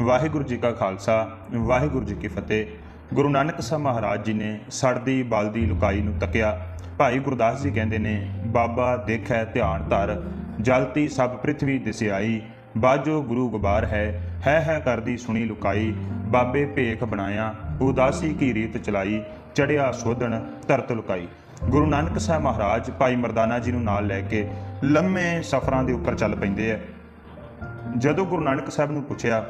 ਵਾਹਿਗੁਰੂ ਜੀ ਕਾ ਖਾਲਸਾ, ਵਾਹਿਗੁਰੂ ਜੀ ਕੀ ਫਤਿਹ। ਗੁਰੂ ਨਾਨਕ ਸਾਹਿਬ ਮਹਾਰਾਜ ਜੀ ਨੇ ਸੜਦੀ ਬਲਦੀ ਲੁਕਾਈ ਨੂੰ ਤੱਕਿਆ। ਭਾਈ ਗੁਰਦਾਸ ਜੀ ਕਹਿੰਦੇ ਨੇ, ਬਾਬਾ ਦੇਖੈ ਧਿਆਨ ਧਰ, ਜਲਤੀ ਸਭ ਪ੍ਰਿਥਵੀ ਦਿਸਿਆਈ ਬਾਜੋ ਗੁਰੂ ਗਬਾਰ ਹੈ ਹੈ ਹੈ ਕਰਦੀ ਸੁਣੀ ਲੁਕਾਈ। ਬਾਬੇ ਭੇਖ ਬਣਾਇਆ, ਉਦਾਸੀ ਕੀ ਰੀਤ ਚਲਾਈ। ਚੜਿਆ ਸੋਧਣ, ਧਰਤ ਲੁਕਾਈ। ਗੁਰੂ ਨਾਨਕ ਸਾਹਿਬ ਮਹਾਰਾਜ ਭਾਈ ਮਰਦਾਨਾ ਜੀ ਨੂੰ ਨਾਲ ਲੈ ਕੇ ਲੰਮੇ ਸਫ਼ਰਾਂ ਦੇ ਉੱਪਰ ਚੱਲ ਪੈਂਦੇ ਆ। ਜਦੋਂ ਗੁਰੂ ਨਾਨਕ ਸਾਹਿਬ ਨੂੰ ਪੁੱਛਿਆ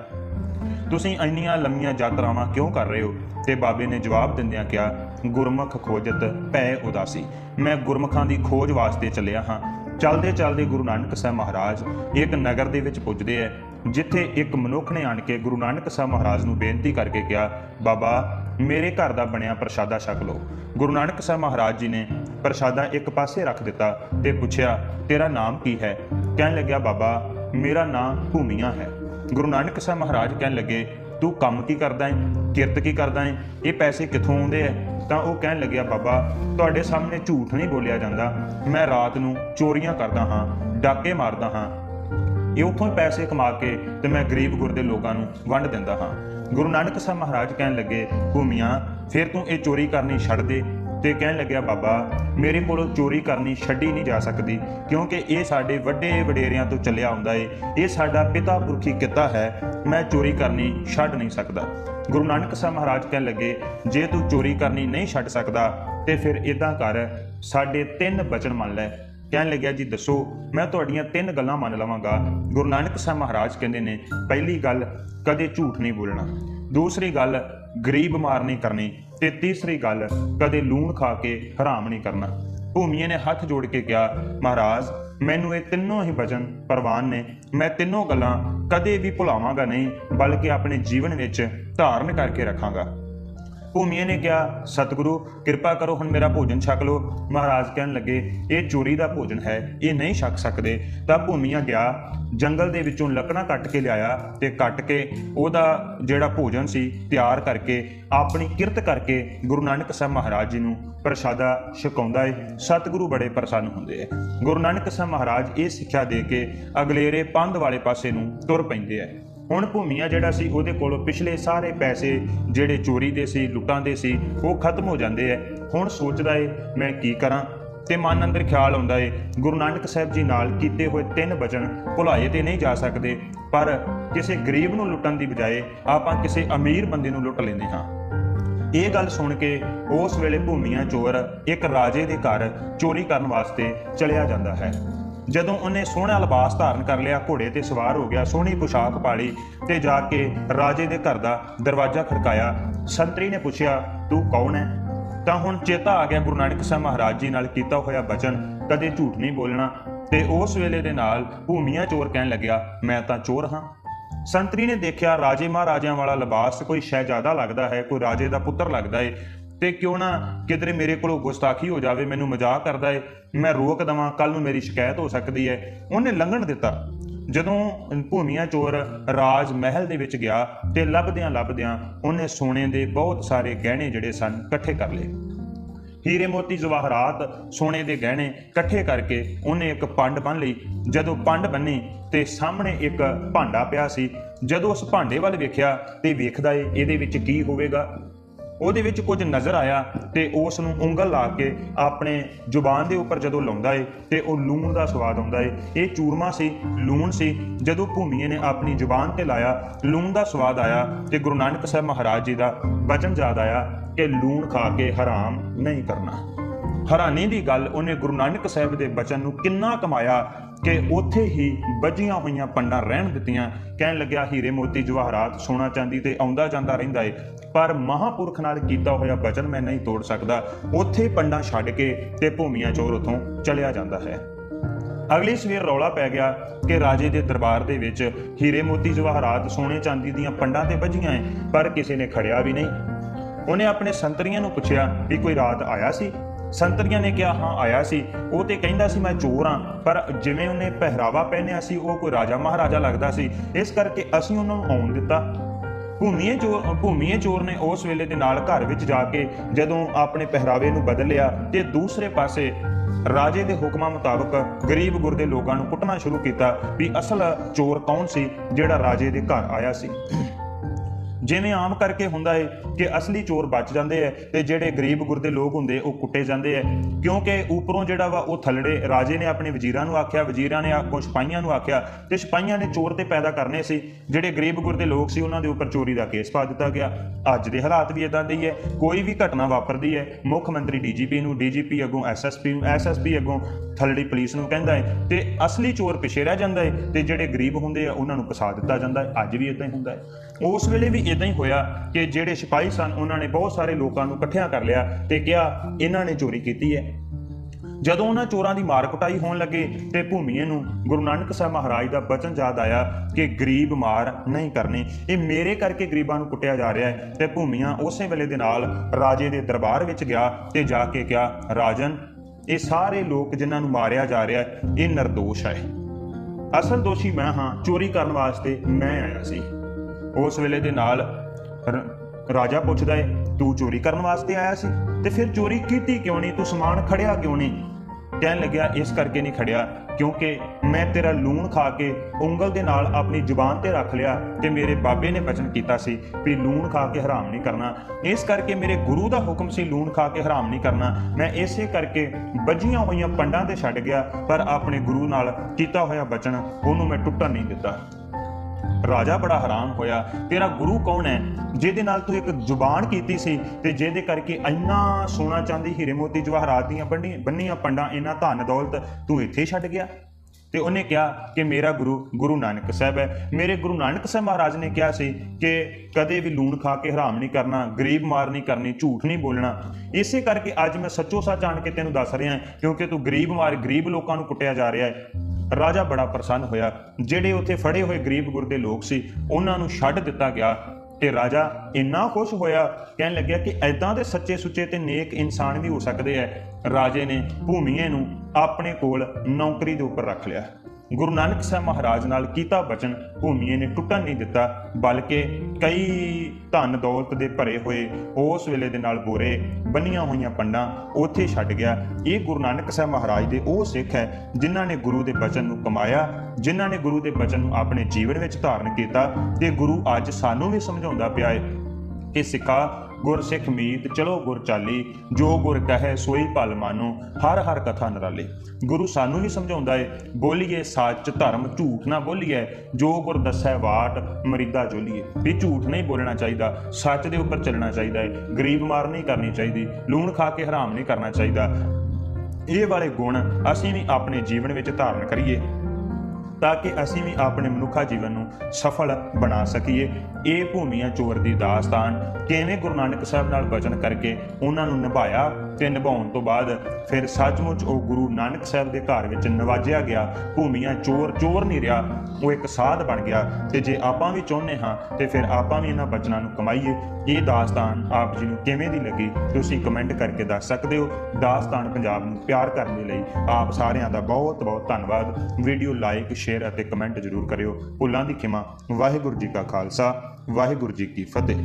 ਤੁਸੀਂ ਇੰਨੀਆਂ ਲੰਮੀਆਂ ਯਾਤਰਾਵਾਂ ਕਿਉਂ ਕਰ ਰਹੇ ਹੋ? ਤੇ ਬਾਬੇ ਨੇ ਜਵਾਬ ਦਿੰਦਿਆਂ ਕਿਹਾ, ਗੁਰਮੁਖ ਖੋਜਤ ਭੈ ਉਦਾਸੀ। ਮੈਂ ਗੁਰਮੁਖਾਂ ਦੀ ਖੋਜ ਵਾਸਤੇ ਚੱਲਿਆ ਹਾਂ। ਚਲਦੇ ਚਲਦੇ ਗੁਰੂ ਨਾਨਕ ਸਾਹਿਬ ਮਹਾਰਾਜ ਇੱਕ ਨਗਰ ਦੇ ਵਿੱਚ ਪੁੱਜਦੇ ਐ, ਜਿੱਥੇ ਇੱਕ ਮਨੁੱਖ ਨੇ ਆਣ ਕੇ ਗੁਰੂ ਨਾਨਕ ਸਾਹਿਬ ਮਹਾਰਾਜ ਨੂੰ ਬੇਨਤੀ ਕਰਕੇ ਕਿਹਾ, ਬਾਬਾ, ਮੇਰੇ ਘਰ ਦਾ ਬਣਿਆ ਪ੍ਰਸ਼ਾਦਾ ਛਕ ਲਓ। ਗੁਰੂ ਨਾਨਕ ਸਾਹਿਬ ਮਹਾਰਾਜ ਜੀ ਨੇ ਪ੍ਰਸ਼ਾਦਾ ਇੱਕ ਪਾਸੇ ਰੱਖ ਦਿੱਤਾ ਤੇ ਪੁੱਛਿਆ, ਤੇਰਾ ਨਾਮ ਕੀ ਹੈ? ਕਹਿਣ ਲੱਗਿਆ, ਬਾਬਾ, ਮੇਰਾ ਨਾਮ ਭੂਮੀਆਂ ਹੈ। ਗੁਰੂ ਨਾਨਕ ਸਾਹਿਬ ਮਹਾਰਾਜ ਕਹਿਣ ਲੱਗੇ, ਤੂੰ ਕੰਮ ਕੀ ਕਰਦਾ ਹੈ ਕਿਰਤ ਕੀ ਕਰਦਾ ਹੈ ਇਹ ਪੈਸੇ ਕਿੱਥੋਂ ਆਉਂਦੇ ਐ? ਤਾਂ ਉਹ ਕਹਿਣ ਲੱਗਿਆ, ਬਾਬਾ, ਤੁਹਾਡੇ ਸਾਹਮਣੇ ਝੂਠ ਨਹੀਂ ਬੋਲਿਆ ਜਾਂਦਾ। ਮੈਂ ਰਾਤ ਨੂੰ ਚੋਰੀਆਂ ਕਰਦਾ ਹਾਂ, ਡਾਕੇ ਮਾਰਦਾ ਹਾਂ। ਇਹ ਉੱਥੋਂ ਹੀ ਪੈਸੇ ਕਮਾ ਕੇ ਤੇ ਮੈਂ ਗਰੀਬ ਗੁਰਦੇ ਲੋਕਾਂ ਨੂੰ ਵੰਡ ਦਿੰਦਾ ਹਾਂ। ਗੁਰੂ ਨਾਨਕ ਸਾਹਿਬ ਮਹਾਰਾਜ ਕਹਿਣ ਲੱਗੇ, ਭੂਮੀਆਂ, ਫਿਰ ਤੂੰ ਇਹ ਚੋਰੀ ਕਰਨੀ ਛੱਡ ਦੇ। ਤੇ ਕਹਿਣ ਲੱਗਿਆ, ਬਾਬਾ, ਮੇਰੇ ਕੋਲੋਂ ਚੋਰੀ ਕਰਨੀ ਛੱਡੀ ਨਹੀਂ ਜਾ ਸਕਦੀ, ਕਿਉਂਕਿ ਇਹ ਸਾਡੇ ਵੱਡੇ ਵਡੇਰਿਆਂ ਤੋਂ ਚੱਲਿਆ ਆਉਂਦਾ ਏ। ਇਹ ਸਾਡਾ ਪਿਤਾ ਪੁਰਖੀ ਕਿੱਤਾ ਹੈ, ਮੈਂ ਚੋਰੀ ਕਰਨੀ ਛੱਡ ਨਹੀਂ ਸਕਦਾ। ਗੁਰੂ ਨਾਨਕ ਸਾਹਿਬ ਮਹਾਰਾਜ ਕਹਿਣ ਲੱਗੇ, ਜੇ ਤੂੰ ਚੋਰੀ ਕਰਨੀ ਨਹੀਂ ਛੱਡ ਸਕਦਾ, ਤੇ ਫਿਰ ਇਦਾਂ ਕਰ, ਸਾਡੇ ਤਿੰਨ ਬਚਨ ਮੰਨ ਲੈ। ਕਹਿਣ ਲੱਗਿਆ, ਜੀ ਦੱਸੋ, ਮੈਂ ਤੁਹਾਡੀਆਂ ਤਿੰਨ ਗੱਲਾਂ ਮੰਨ ਲਵਾਂਗਾ। ਗੁਰੂ ਨਾਨਕ ਸਾਹਿਬ ਮਹਾਰਾਜ ਕਹਿੰਦੇ ਨੇ, ਪਹਿਲੀ ਗੱਲ, ਕਦੇ ਝੂਠ ਨਹੀਂ ਬੋਲਣਾ। ਦੂਸਰੀ ਗੱਲ, ਗਰੀਬ ਮਾਰ ਨਹੀਂ ਕਰਨੀ। ਤੇ ਤੀਸਰੀ ਗੱਲ, ਕਦੇ ਲੂਣ ਖਾ ਕੇ ਹਰਾਮ ਨਹੀਂ ਕਰਨਾ। ਭੂਮੀਏ ਨੇ ਹੱਥ ਜੋੜ ਕੇ ਕਿਹਾ, ਮਹਾਰਾਜ, ਮੈਨੂੰ ਇਹ ਤਿੰਨੋਂ ਹੀ ਵਚਨ ਪ੍ਰਵਾਨ ਨੇ। ਮੈਂ ਤਿੰਨੋਂ ਗੱਲਾਂ ਕਦੇ ਵੀ ਭੁਲਾਵਾਂਗਾ ਨਹੀਂ, ਬਲਕਿ ਆਪਣੇ ਜੀਵਨ ਵਿੱਚ ਧਾਰਨ ਕਰਕੇ ਰੱਖਾਂਗਾ। ਭੂਮੀਏ ਨੇ ਕਿਹਾ, ਸਤਿਗੁਰੂ, ਕਿਰਪਾ ਕਰੋ, ਹੁਣ ਮੇਰਾ ਭੋਜਨ ਛਕ ਲਓ। ਮਹਾਰਾਜ ਕਹਿਣ ਲੱਗੇ, ਇਹ ਚੋਰੀ ਦਾ ਭੋਜਨ ਹੈ, ਇਹ ਨਹੀਂ ਛਕ ਸਕਦੇ। ਤਾਂ ਭੂਮੀਆ ਗਿਆ, ਜੰਗਲ ਦੇ ਵਿੱਚੋਂ ਲੱਕੜਾਂ ਕੱਟ ਕੇ ਲਿਆਇਆ ਤੇ ਕੱਟ ਕੇ ਉਹਦਾ ਜਿਹੜਾ ਭੋਜਨ ਸੀ, ਤਿਆਰ ਕਰਕੇ, ਆਪਣੀ ਕਿਰਤ ਕਰਕੇ ਗੁਰੂ ਨਾਨਕ ਸਾਹਿਬ ਮਹਾਰਾਜ ਜੀ ਨੂੰ ਪ੍ਰਸ਼ਾਦਾ ਛਕਾਉਂਦਾ ਹੈ ਸਤਿਗੁਰੂ ਬੜੇ ਪ੍ਰਸੰਨ ਹੁੰਦੇ ਹੈ ਗੁਰੂ ਨਾਨਕ ਸਾਹਿਬ ਮਹਾਰਾਜ ਇਹ ਸਿੱਖਿਆ ਦੇ ਕੇ ਅਗਲੇਰੇ ਪੰਧ ਵਾਲੇ ਪਾਸੇ ਨੂੰ ਤੁਰ ਪੈਂਦੇ ਹੈ ਹੁਣ ਭੂਮੀਆ ਜਿਹੜਾ ਸੀ, ਉਹਦੇ ਕੋਲੋਂ ਪਿਛਲੇ ਸਾਰੇ ਪੈਸੇ ਜਿਹੜੇ ਚੋਰੀ ਦੇ ਸੀ, ਲੁੱਟਾਂ ਦੇ ਸੀ, ਉਹ ਖਤਮ ਹੋ ਜਾਂਦੇ ਐ। ਹੁਣ ਸੋਚਦਾ ਏ, ਮੈਂ ਕੀ ਕਰਾਂ? ਤੇ ਮਨ ਅੰਦਰ ਖਿਆਲ ਆਉਂਦਾ ਏ, ਗੁਰੂ ਨਾਨਕ ਸਾਹਿਬ ਜੀ ਨਾਲ ਕੀਤੇ ਹੋਏ ਤਿੰਨ ਵਚਨ ਭੁਲਾਏ ਤੇ ਨਹੀਂ ਜਾ ਸਕਦੇ। ਪਰ ਕਿਸੇ ਗਰੀਬ ਨੂੰ ਲੁੱਟਣ ਦੀ ਬਜਾਏ ਆਪਾਂ ਕਿਸੇ ਅਮੀਰ ਬੰਦੇ ਨੂੰ ਲੁੱਟ ਲੈਂਦੇ ਹਾਂ। ਇਹ ਗੱਲ ਸੁਣ ਕੇ ਉਸ ਵੇਲੇ ਭੂਮੀਆਂ ਚੋਰ ਇੱਕ ਰਾਜੇ ਦੇ ਘਰ ਚੋਰੀ ਕਰਨ ਵਾਸਤੇ ਚਲਿਆ ਜਾਂਦਾ ਹੈ। ਜਦੋਂ ਉਹਨੇ ਸੋਹਣਾ ਲਿਬਾਸ ਧਾਰਨ ਕਰ ਲਿਆ, ਘੋੜੇ ਤੇ ਸਵਾਰ ਹੋ ਗਿਆ, ਸੋਹਣੀ ਪੁਸ਼ਾਕ ਪਾਲੀ ਤੇ ਜਾ ਕੇ ਰਾਜੇ ਦੇ ਘਰ ਦਾ ਦਰਵਾਜ਼ਾ ਖੜਕਾਇਆ। ਸੰਤਰੀ ਨੇ ਪੁੱਛਿਆ, ਤੂੰ ਕੌਣ ਹੈ ਤਾਂ ਹੁਣ ਚੇਤਾ ਆ ਗਿਆ ਗੁਰੂ ਨਾਨਕ ਸਾਹਿਬ ਮਹਾਰਾਜ ਜੀ ਨਾਲ ਕੀਤਾ ਹੋਇਆ ਬਚਨ। ਕਦੇ ਝੂਠ ਨਹੀਂ ਬੋਲਣਾ। ਤੇ ਉਸ ਵੇਲੇ ਦੇ ਨਾਲ ਭੂਮੀਆਂ ਚੋਰ ਕਹਿਣ ਲੱਗਿਆ, ਮੈਂ ਤਾਂ ਚੋਰ ਹਾਂ। ਸੰਤਰੀ ਨੇ ਦੇਖਿਆ ਰਾਜੇ ਮਹਾਰਾਜਿਆਂ ਵਾਲਾ ਲਿਬਾਸ ਕੋਈ ਸ਼ਹਿਜ਼ਾਦਾ ਲੱਗਦਾ ਹੈ, ਕੋਈ ਰਾਜੇ ਦਾ ਪੁੱਤਰ ਲੱਗਦਾ ਏ। ਤੇ ਕਿਉਂ ਨਾ ਕਿਧਰੇ ਮੇਰੇ ਕੋਲੋਂ ਗੁਸਤਾਖੀ ਹੋ ਜਾਵੇ ਮੈਨੂੰ ਮਜ਼ਾਕ ਕਰਦਾ ਏ ਮੈਂ ਰੋਕ ਦਵਾਂ ਕੱਲ ਨੂੰ ਮੇਰੀ ਸ਼ਿਕਾਇਤ ਹੋ ਸਕਦੀ ਹੈ ਉਹਨੇ ਲੰਘਣ ਦਿੱਤਾ। ਜਦੋਂ ਭੂਮੀਆਂ ਚੋਰ ਰਾਜ ਮਹਿਲ ਦੇ ਵਿੱਚ ਗਿਆ ਤੇ ਲੱਭਦਿਆਂ ਲੱਭਦਿਆਂ ਉਹਨੇ ਸੋਨੇ ਦੇ ਬਹੁਤ ਸਾਰੇ ਗਹਿਣੇ ਜਿਹੜੇ ਸਨ ਇਕੱਠੇ ਕਰ ਲਏ। ਹੀਰੇ ਮੋਤੀ ਜਵਾਹਰਾਤ ਸੋਨੇ ਦੇ ਗਹਿਣੇ ਇਕੱਠੇ ਕਰਕੇ ਉਹਨੇ ਇੱਕ ਪੰਡ ਬੰਨ ਲਈ। ਜਦੋਂ ਪੰਡ ਬੰਨੀ ਤੇ ਸਾਹਮਣੇ ਇੱਕ ਭਾਂਡਾ ਪਿਆ ਸੀ ਜਦੋਂ ਉਸ ਭਾਂਡੇ ਵੱਲ ਵੇਖਿਆ ਤੇ ਵੇਖਦਾ ਏ ਇਹਦੇ ਵਿੱਚ ਕੀ ਹੋਵੇਗਾ। ਉਹਦੇ ਵਿੱਚ ਕੁਝ ਨਜ਼ਰ ਆਇਆ ਤੇ ਉਸ ਨੂੰ ਉਂਗਲ ਲਾ ਕੇ ਆਪਣੇ ਜ਼ੁਬਾਨ ਦੇ ਉੱਪਰ ਜਦੋਂ ਲਾਉਂਦਾ ਏ ਤੇ ਉਹ ਲੂਣ ਦਾ ਸਵਾਦ ਆਉਂਦਾ ਏ। ਇਹ ਚੂਰਮਾ ਸੀ, ਲੂਣ ਸੀ। ਜਦੋਂ ਭੂਮੀਏ ਨੇ ਆਪਣੀ ਜ਼ੁਬਾਨ ਤੇ ਲਾਇਆ, ਲੂਣ ਦਾ ਸਵਾਦ ਆਇਆ ਤੇ ਗੁਰੂ ਨਾਨਕ ਸਾਹਿਬ ਮਹਾਰਾਜ ਜੀ ਦਾ ਵਚਨ ਯਾਦ ਆਇਆ ਕਿ ਲੂਣ ਖਾ ਕੇ ਹਰਾਮ ਨਹੀਂ ਕਰਨਾ। ਹੈਰਾਨੀ ਦੀ ਗੱਲ, ਉਹਨੇ ਗੁਰੂ ਨਾਨਕ ਸਾਹਿਬ ਦੇ ਬਚਨ ਨੂੰ ਕਿੰਨਾ ਕਮਾਇਆ ਕਿ ਉੱਥੇ ਹੀ ਵੱਜੀਆਂ ਹੋਈਆਂ ਪੰਡਾਂ ਰਹਿਣ ਦਿੱਤੀਆਂ। ਕਹਿਣ ਲੱਗਿਆ, ਹੀਰੇ ਮੋਤੀ ਜਵਾਹਰਾਤ ਸੋਨਾ ਚਾਂਦੀ ਤੇ ਆਉਂਦਾ ਜਾਂਦਾ ਰਹਿੰਦਾ ਏ। ਪਰ ਮਹਾਪੁਰਖ ਨਾਲ ਕੀਤਾ ਹੋਇਆ ਵਚਨ ਮੈਂ ਨਹੀਂ ਤੋੜ ਸਕਦਾ। ਉੱਥੇ ਪੰਡਾਂ ਛੱਡ ਕੇ ਤੇ ਭੂਮੀਆਂ ਚੋਰ ਉਥੋਂ ਚਲਿਆ ਜਾਂਦਾ ਹੈ। ਅਗਲੀ ਸਵੇਰ ਰੌਲਾ ਪੈ ਗਿਆ ਕਿ ਰਾਜੇ ਦੇ ਦਰਬਾਰ ਦੇ ਵਿੱਚ ਹੀਰੇ ਮੋਤੀ ਜਵਾਹਰਾਤ ਸੋਨੇ ਚਾਂਦੀ ਦੀਆਂ ਪੰਡਾਂ ਤੇ ਵੱਜੀਆਂ ਏ, ਪਰ ਕਿਸੇ ਨੇ ਖੜਿਆ ਵੀ ਨਹੀਂ। ਉਹਨੇ ਆਪਣੇ ਸੰਤਰੀਆਂ ਨੂੰ ਪੁੱਛਿਆ ਵੀ ਕੋਈ ਰਾਤ ਆਇਆ ਸੀ? ਸੰਤਰੀਆਂ ਨੇ ਕਿਹਾ, ਹਾਂ, ਆਇਆ ਸੀ। ਉਹ ਤੇ ਕਹਿੰਦਾ ਸੀ, ਮੈਂ ਚੋਰ ਹਾਂ। ਪਰ ਜਿਵੇਂ ਉਹਨੇ ਪਹਿਰਾਵਾ ਪਹਿਨਿਆ ਸੀ, ਉਹ ਕੋਈ ਰਾਜਾ ਮਹਾਰਾਜਾ ਲੱਗਦਾ ਸੀ। ਇਸ ਕਰਕੇ ਅਸੀਂ ਉਹਨਾਂ ਨੂੰ ਆਉਣ ਦਿੱਤਾ। ਭੂਮੀਏ ਚੋਰ ਭੂਮੀਏ ਚੋਰ ਨੇ ਉਸ ਵੇਲੇ ਦੇ ਨਾਲ ਘਰ ਵਿੱਚ ਜਾ ਕੇ ਜਦੋਂ ਆਪਣੇ ਪਹਿਰਾਵੇ ਨੂੰ ਬਦਲ ਲਿਆ ਤੇ ਦੂਸਰੇ ਪਾਸੇ ਰਾਜੇ ਦੇ ਹੁਕਮਾਂ ਮੁਤਾਬਕ ਗਰੀਬ ਗੁਰਦੇ ਲੋਕਾਂ ਨੂੰ ਕੁੱਟਣਾ ਸ਼ੁਰੂ ਕੀਤਾ ਵੀ ਅਸਲ ਚੋਰ ਕੌਣ ਸੀ ਜਿਹੜਾ ਰਾਜੇ ਦੇ ਘਰ ਆਇਆ ਸੀ। ਜਿਵੇਂ ਆਮ ਕਰਕੇ ਹੁੰਦਾ ਹੈ ਕਿ ਅਸਲੀ ਚੋਰ ਬਚ ਜਾਂਦੇ ਐ ਤੇ ਜਿਹੜੇ ਗਰੀਬ ਗੁਰਦੇ ਲੋਕ ਹੁੰਦੇ ਉਹ ਕੁੱਟੇ ਜਾਂਦੇ ਐ। ਕਿਉਂਕਿ ਉੱਪਰੋਂ ਜਿਹੜਾ ਵਾ ਉਹ ਥੱਲੜੇ ਰਾਜੇ ਨੇ ਆਪਣੇ ਵਜ਼ੀਰਾਂ ਨੂੰ ਆਖਿਆ, ਵਜ਼ੀਰਾਂ ਨੇ ਆਪੋ ਸਿਪਾਹੀਆਂ ਨੂੰ ਆਖਿਆ ਤੇ ਸਿਪਾਹੀਆਂ ਨੇ ਚੋਰ ਤੇ ਪੈਦਾ ਕਰਨੇ ਸੀ। ਜਿਹੜੇ ਗਰੀਬ ਗੁਰਦੇ ਲੋਕ ਸੀ ਉਹਨਾਂ ਦੇ ਉੱਪਰ ਚੋਰੀ ਦਾ ਕੇਸ ਪਾ ਦਿੱਤਾ ਗਿਆ। ਅੱਜ ਦੇ ਹਾਲਾਤ ਵੀ ਇਦਾਂ ਦੇ ਹੀ ਹੈ ਕੋਈ ਵੀ ਘਟਨਾ ਵਾਪਰਦੀ ਹੈ ਮੁੱਖ ਮੰਤਰੀ ਡੀਜੀਪੀ ਨੂੰ, ਡੀਜੀਪੀ ਅੱਗੋਂ ਐਸਐਸਪੀ ਨੂੰ ਐਸਐਸਪੀ ਅੱਗੋਂ ਥੱਲੜੀ ਪੁਲਿਸ ਨੂੰ ਕਹਿੰਦਾ ਹੈ ਤੇ ਅਸਲੀ ਚੋਰ ਪਿਛੇ ਰਹਿ ਜਾਂਦਾ ਹੈ ਤੇ ਜਿਹੜੇ ਗਰੀਬ ਹੁੰਦੇ ਆ ਉਹਨਾਂ ਨੂੰ ਫਸਾ ਦਿੱਤਾ ਜਾਂਦਾ ਹੈ ਅੱਜ ਵੀ ਇਦਾਂ ਹੀ ਹੁੰਦਾ ਹੈ ਉਸ ਵੇਲੇ ਵੀ ਇਦਾਂ ਹੀ ਹੋਇਆ ਕਿ ਜਿਹੜੇ ਸਿਪਾਹੀ ਸਨ, ਉਹਨਾਂ ਨੇ ਬਹੁਤ ਸਾਰੇ ਲੋਕਾਂ ਨੂੰ ਇਕੱਠਿਆਂ ਕਰ ਲਿਆ ਤੇ ਕਿਹਾ, ਇਹਨਾਂ ਨੇ ਚੋਰੀ ਕੀਤੀ ਹੈ। ਜਦੋਂ ਉਹਨਾਂ ਚੋਰਾਂ ਦੀ ਮਾਰ ਕੁਟਾਈ ਹੋਣ ਲੱਗੇ ਤੇ ਭੂਮੀਏ ਨੂੰ ਗੁਰੂ ਨਾਨਕ ਸਾਹਿਬ ਮਹਾਰਾਜ ਦਾ ਬਚਨ ਯਾਦ ਆਇਆ ਕਿ ਗਰੀਬ ਮਾਰ ਨਹੀਂ ਕਰਨੀ। ਇਹ ਮੇਰੇ ਕਰਕੇ ਗਰੀਬਾਂ ਨੂੰ ਕੁੱਟਿਆ ਜਾ ਰਿਹਾ ਹੈ ਤੇ ਭੂਮੀਆਂ ਉਸੇ ਵੇਲੇ ਦੇ ਨਾਲ ਰਾਜੇ ਦੇ ਦਰਬਾਰ ਵਿੱਚ ਗਿਆ ਤੇ ਜਾ ਕੇ ਕਿਹਾ, ਰਾਜਨ, ਇਹ ਸਾਰੇ ਲੋਕ ਜਿਨ੍ਹਾਂ ਨੂੰ ਮਾਰਿਆ ਜਾ ਰਿਹਾ ਹੈ, ਇਹ ਨਿਰਦੋਸ਼ ਹੈ। ਅਸਲ ਦੋਸ਼ੀ ਮੈਂ ਹਾਂ, ਚੋਰੀ ਕਰਨ ਵਾਸਤੇ ਮੈਂ ਆਇਆ ਸੀ। ਉਸ ਵੇਲੇ ਦੇ ਨਾਲ ਰਾਜਾ ਪੁੱਛਦਾ ਏ, ਤੂੰ ਚੋਰੀ ਕਰਨ ਵਾਸਤੇ ਆਇਆ ਸੀ? ਤੇ ਫਿਰ ਚੋਰੀ ਕੀਤੀ ਕਿਉਂ ਨਹੀਂ? ਤੂੰ ਸਮਾਨ ਖੜਿਆ ਕਿਉਂ ਨਹੀਂ? ਕਹਿਣ ਲੱਗਿਆ, ਇਸ ਕਰਕੇ ਨਹੀਂ ਖੜਿਆ, ਕਿਉਂਕਿ ਮੈਂ ਤੇਰਾ ਲੂਣ ਖਾ ਕੇ ਉਂਗਲ ਦੇ ਨਾਲ ਆਪਣੀ ਜ਼ੁਬਾਨ ਤੇ ਰੱਖ ਲਿਆ ਤੇ ਮੇਰੇ ਬਾਬੇ ਨੇ ਬਚਨ ਕੀਤਾ ਸੀ ਵੀ ਲੂਣ ਖਾ ਕੇ ਹਰਾਮ ਨਹੀਂ ਕਰਨਾ। ਇਸ ਕਰਕੇ ਮੇਰੇ ਗੁਰੂ ਦਾ ਹੁਕਮ ਸੀ ਲੂਣ ਖਾ ਕੇ ਹਰਾਮ ਨਹੀਂ ਕਰਨਾ। ਮੈਂ ਇਸੇ ਕਰਕੇ ਵੱਜੀਆਂ ਹੋਈਆਂ ਪੰਡਾਂ ਤੇ ਛੱਡ ਗਿਆ, ਪਰ ਆਪਣੇ ਗੁਰੂ ਨਾਲ ਕੀਤਾ ਹੋਇਆ ਬਚਨ ਉਹਨੂੰ ਮੈਂ ਟੁੱਟਣ ਨਹੀਂ ਦਿੱਤਾ। ਰਾਜਾ ਬੜਾ ਹੈਰਾਨ ਹੋਇਆ, ਤੇਰਾ ਗੁਰੂ ਕੌਣ ਹੈ? ਜਿਹਦੇ ਨਾਲ ਤੂੰ ਇੱਕ ਜ਼ੁਬਾਨ ਕੀਤੀ ਸੀ ਤੇ ਜਿਹਦੇ ਕਰਕੇ ਇੰਨਾ ਸੋਨਾ ਚਾਂਦੀ, ਹੀਰੇ ਮੋਤੀ, ਜਵਾਹਰਾਤ ਦੀਆਂ ਬੰਨੀ- ਬੰਨੀਆਂ ਪੰਡਾਂ, ਇੰਨਾ ਧਨ ਦੌਲਤ ਤੂੰ ਇੱਥੇ ਛੱਡ ਗਿਆ। ਤੇ ਉਹਨੇ ਕਿਹਾ ਕਿ ਮੇਰਾ ਗੁਰੂ ਗੁਰੂ ਨਾਨਕ ਸਾਹਿਬ ਹੈ। ਮੇਰੇ ਗੁਰੂ ਨਾਨਕ ਸਾਹਿਬ ਮਹਾਰਾਜ ਨੇ ਕਿਹਾ ਸੀ ਕਿ ਕਦੇ ਵੀ ਲੂਣ ਖਾ ਕੇ ਹਰਾਮ ਨਹੀਂ ਕਰਨਾ, ਗਰੀਬ ਮਾਰ ਨਹੀਂ ਕਰਨੀ, ਝੂਠ ਨਹੀਂ ਬੋਲਣਾ। ਇਸੇ ਕਰਕੇ ਅੱਜ ਮੈਂ ਸੱਚੋ ਸੱਚ ਆਣ ਕੇ ਤੈਨੂੰ ਦੱਸ ਰਿਹਾ ਕਿਉਂਕਿ ਤੂੰ ਗਰੀਬ ਮਾਰ, ਗਰੀਬ ਲੋਕਾਂ ਨੂੰ ਕੁੱਟਿਆ ਜਾ ਰਿਹਾ ਹੈ। ਰਾਜਾ ਬੜਾ ਪ੍ਰਸੰਨ ਹੋਇਆ। ਜਿਹੜੇ ਉੱਥੇ ਫੜੇ ਹੋਏ ਗਰੀਬ ਗੁਰ ਦੇ ਲੋਕ ਸੀ, ਉਹਨਾਂ ਨੂੰ ਛੱਡ ਦਿੱਤਾ ਗਿਆ। ਤੇ ਰਾਜਾ ਇੰਨਾ ਖੁਸ਼ ਹੋਇਆ, ਕਹਿਣ ਲੱਗਿਆ ਕਿ ਐਦਾਂ ਦੇ ਸੱਚੇ ਸੁੱਚੇ ਤੇ ਨੇਕ ਇਨਸਾਨ ਵੀ ਹੋ ਸਕਦੇ ਐ। ਰਾਜੇ ਨੇ ਭੂਮੀਏ ਨੂੰ ਆਪਣੇ ਕੋਲ ਨੌਕਰੀ ਦੇ ਉੱਪਰ ਰੱਖ ਲਿਆ। ਗੁਰੂ ਨਾਨਕ ਸਾਹਿਬ ਮਹਾਰਾਜ ਨਾਲ ਕੀਤਾ ਬਚਨ ਭੂਮੀਏ ਨੇ ਟੁੱਟਣ ਨਹੀਂ ਦਿੱਤਾ, ਬਲਕਿ ਕਈ ਧਨ ਦੌਲਤ ਦੇ ਭਰੇ ਹੋਏ ਉਸ ਵੇਲੇ ਦੇ ਨਾਲ ਬੋਰੇ ਬੰਨੀਆਂ ਹੋਈਆਂ ਪੰਡਾਂ ਉੱਥੇ ਛੱਡ ਗਿਆ। ਇਹ ਗੁਰੂ ਨਾਨਕ ਸਾਹਿਬ ਮਹਾਰਾਜ ਦੇ ਉਹ ਸਿੱਖ ਹੈ ਜਿਨ੍ਹਾਂ ਨੇ ਗੁਰੂ ਦੇ ਬਚਨ ਨੂੰ ਕਮਾਇਆ, ਜਿਨ੍ਹਾਂ ਨੇ ਗੁਰੂ ਦੇ ਬਚਨ ਨੂੰ ਆਪਣੇ ਜੀਵਨ ਵਿੱਚ ਧਾਰਨ ਕੀਤਾ ਤੇ ਗੁਰੂ ਅੱਜ ਸਾਨੂੰ ਵੀ ਸਮਝਾਉਂਦਾ ਪਿਆ ਹੈ। ਕਿ ਸਿੱਖਾ ਗੁਰ ਸਿੱਖ ਮੀਤ, ਚਲੋ ਗੁਰ ਚਾਲੀ, ਜੋ ਗੁਰ ਕਹੈ ਸੋਈ ਭਲ ਮਾਨੋ, ਹਰ ਹਰ ਕਥਾ ਨਰਾਲੇ। ਗੁਰੂ ਸਾਨੂੰ ਵੀ ਸਮਝਾਉਂਦਾ ਏ, ਬੋਲੀਏ ਸੱਚ ਧਰਮ ਝੂਠ ਨਾ ਬੋਲੀਏ, ਜੋ ਗੁਰ ਦੱਸੈ ਬਾਟ ਮਰੀਦਾ ਜੋਲੀਏ। ਵੀ ਝੂਠ ਨਹੀਂ ਬੋਲਣਾ ਚਾਹੀਦਾ, ਸੱਚ ਦੇ ਉੱਪਰ ਚੱਲਣਾ ਚਾਹੀਦਾ ਹੈ ਗਰੀਬ ਮਾਰ ਨਹੀਂ ਕਰਨੀ ਚਾਹੀਦੀ, ਲੂਣ ਖਾ ਕੇ ਹਰਾਮ ਨਹੀਂ ਕਰਨਾ ਚਾਹੀਦਾ। ਇਹ ਵਾਲੇ ਗੁਣ ਅਸੀਂ ਵੀ ਆਪਣੇ ਜੀਵਨ ਵਿੱਚ ਧਾਰਨ ਕਰੀਏ। ਤਾਂ ਕਿ ਅਸੀਂ ਵੀ ਆਪਣੇ ਮਨੁੱਖਾ ਜੀਵਨ ਨੂੰ ਸਫਲ ਬਣਾ ਸਕੀਏ। ਇਹ ਭੂਮੀਆਂ ਚੋਰ ਦੀ ਦਾਸਤਾਨ, ਕਿਵੇਂ ਗੁਰੂ ਨਾਨਕ ਸਾਹਿਬ ਨਾਲ ਬਚਨ ਕਰਕੇ ਉਹਨਾਂ ਨੂੰ ਨਿਭਾਇਆ ਤੇ ਨਿਭਾਉਣ ਤੋਂ ਬਾਅਦ ਫਿਰ ਸੱਚਮੁੱਚ ਉਹ ਗੁਰੂ ਨਾਨਕ ਸਾਹਿਬ ਦੇ ਘਰ ਵਿੱਚ ਨਵਾਜਿਆ ਗਿਆ, ਭੂਮੀਆਂ ਚੋਰ ਚੋਰ ਨਹੀਂ ਰਿਹਾ, ਉਹ ਇੱਕ ਸਾਧ ਬਣ ਗਿਆ ਤੇ ਜੇ ਆਪਾਂ ਵੀ ਚਾਹੁੰਦੇ ਹਾਂ ਤੇ ਫਿਰ ਆਪਾਂ ਵੀ ਇਹਨਾਂ ਬਚਨਾਂ ਨੂੰ ਕਮਾਈਏ। ਇਹ ਦਾਸਤਾਨ ਆਪ ਜੀ ਨੂੰ ਕਿਵੇਂ ਦੀ ਲੱਗੀ, ਤੁਸੀਂ ਕਮੈਂਟ ਕਰਕੇ ਦੱਸ ਸਕਦੇ ਹੋ। ਦਾਸਤਾਨ ਪੰਜਾਬ ਨੂੰ ਪਿਆਰ ਕਰਨ ਦੇ ਲਈ ਆਪ ਸਾਰਿਆਂ ਦਾ ਬਹੁਤ ਬਹੁਤ ਧੰਨਵਾਦ। ਵੀਡੀਓ ਲਾਈਕ ਸ਼ੇਅਰ ਅਤੇ ਕਮੈਂਟ ਜ਼ਰੂਰ ਕਰਿਓ। ਭੁੱਲਾਂ ਦੀ ਖਿਮਾ। ਵਾਹਿਗੁਰੂ ਜੀ ਕਾ ਖਾਲਸਾ, ਵਾਹਿਗੁਰੂ ਜੀ ਕੀ ਫਤਿਹ।